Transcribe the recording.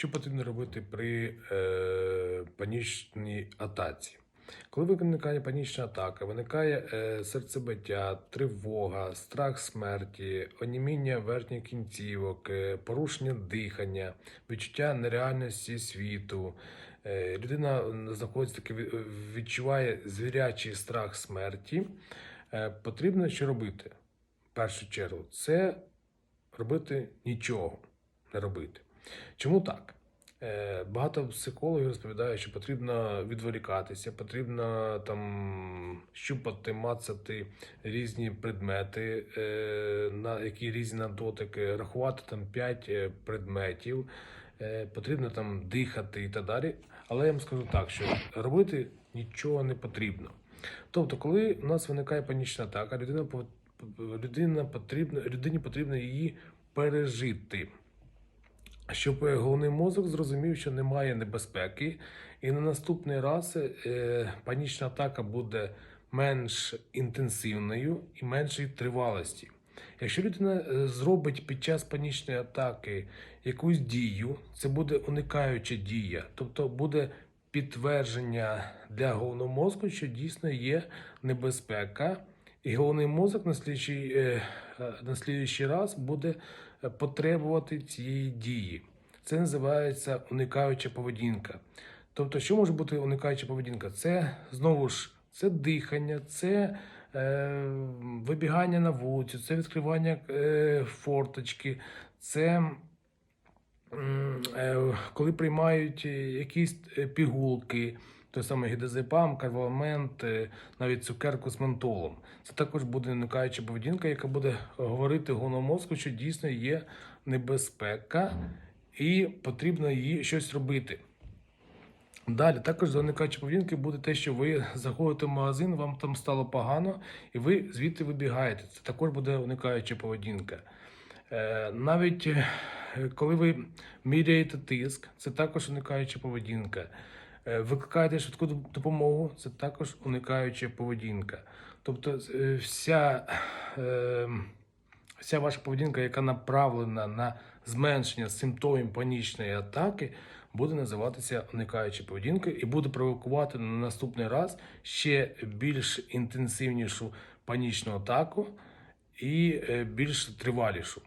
Що потрібно робити при е, панічній атаці? Коли виникає панічна атака, виникає е, серцебиття, тривога, страх смерті, оніміння верхніх кінцівок, е, порушення дихання, відчуття нереальності світу. Е, людина знаходиться таки відчуває звірячий страх смерті. Е, потрібно що робити? В першу чергу, це робити нічого не робити. Чому так? Е, Багато психологів розповідають, що потрібно відволікатися, потрібно там щупати, мацати різні предмети, е, на які різні на дотик, рахувати там 5 предметів, е, потрібно там дихати і так далі. Але я вам скажу так, що робити нічого не потрібно. Тобто, коли у нас виникає панічна атака, людина, людина потрібно, людині потрібно її пережити щоб е, головний мозок зрозумів, що немає небезпеки, і на наступний раз е, панічна атака буде менш інтенсивною і меншої тривалості. Якщо людина е, зробить під час панічної атаки якусь дію, це буде уникаюча дія, тобто буде підтвердження для головного мозку, що дійсно є небезпека, і головний мозок на слідчий, е, е, на слідчий раз буде е, потребувати цієї дії. Це називається уникаюча поведінка. Тобто, що може бути уникаюча поведінка? Це знову ж це дихання, це е, вибігання на вулицю, це відкривання е, форточки, це е, коли приймають якісь пігулки, той самий гідозепам, карвамент, е, навіть цукерку з ментолом. Це також буде уникаюча поведінка, яка буде говорити головному мозку, що дійсно є небезпека і потрібно її щось робити. Далі також за уникаючої поведінки буде те, що ви заходите в магазин, вам там стало погано, і ви звідти вибігаєте. Це також буде уникаюча поведінка. Е, навіть е, коли ви міряєте тиск, це також уникаюча поведінка. Е, викликаєте швидку допомогу, це також уникаюча поведінка. Тобто, е, вся, е, вся ваша поведінка, яка направлена на зменшення симптомів панічної атаки, буде називатися уникаюча поведінка і буде провокувати на наступний раз ще більш інтенсивнішу панічну атаку і е, більш тривалішу.